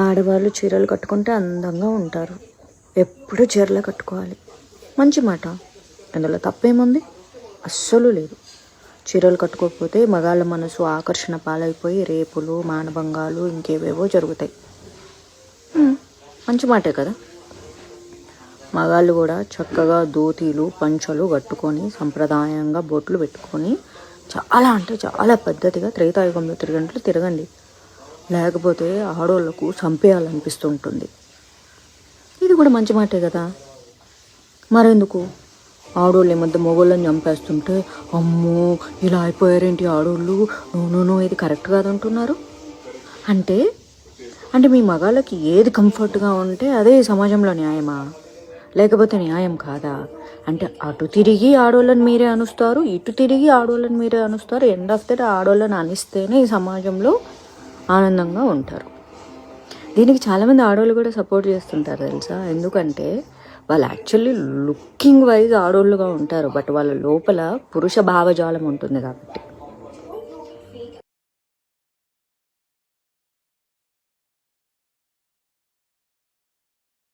ఆడవాళ్ళు చీరలు కట్టుకుంటే అందంగా ఉంటారు. ఎప్పుడు చీరలు కట్టుకోవాలి. మంచి మాట. అందులో తప్పేముంది? అస్సలు లేదు. చీరలు కట్టుకోకపోతే మగాళ్ళ మనసు ఆకర్షణ పాలైపోయి రేపులు మానభంగాలు ఇంకేవేవో జరుగుతాయి. మంచి మాటే కదా. మగాళ్ళు కూడా చక్కగా ధోతీలు పంచలు కట్టుకొని సంప్రదాయంగా బొట్లు పెట్టుకొని చాలా అంటే చాలా పద్ధతిగా త్రేతాయుగంలో తిరిగినట్లు తిరగండి. లేకపోతే ఆడవాళ్ళకు చంపేయాలనిపిస్తుంటుంది. ఇది కూడా మంచి మాటే కదా? మరెందుకు? ఆడోళ్ళు ఈ మధ్య మొగోళ్ళని చంపేస్తుంటే అమ్మో ఇలా అయిపోయారేంటి ఆడోళ్ళు? నో ఇది కరెక్ట్ కాదంటున్నారు. అంటే అంటే మీ మగాళ్ళకి ఏది కంఫర్ట్గా ఉంటే అదే సమాజంలో న్యాయమా? లేకపోతే న్యాయం కాదా? అంటే అటు తిరిగి ఆడోళ్ళని మీరే అనుస్తారు ఇటు తిరిగి ఆడోళ్ళని మీరే అనుస్తారు ఎండ్ ఆఫ్ ద డే ఆడోళ్ళని అనిస్తేనే ఈ సమాజంలో ఆనందంగా ఉంటారు. దీనికి చాలామంది ఆడవాళ్ళు కూడా సపోర్ట్ చేస్తుంటారు తెలుసా? ఎందుకంటే వాళ్ళు యాక్చువల్లీ లుకింగ్ వైజ్ ఆడోళ్ళుగా ఉంటారు బట్ వాళ్ళ లోపల పురుష భావజాలం ఉంటుంది కాబట్టి.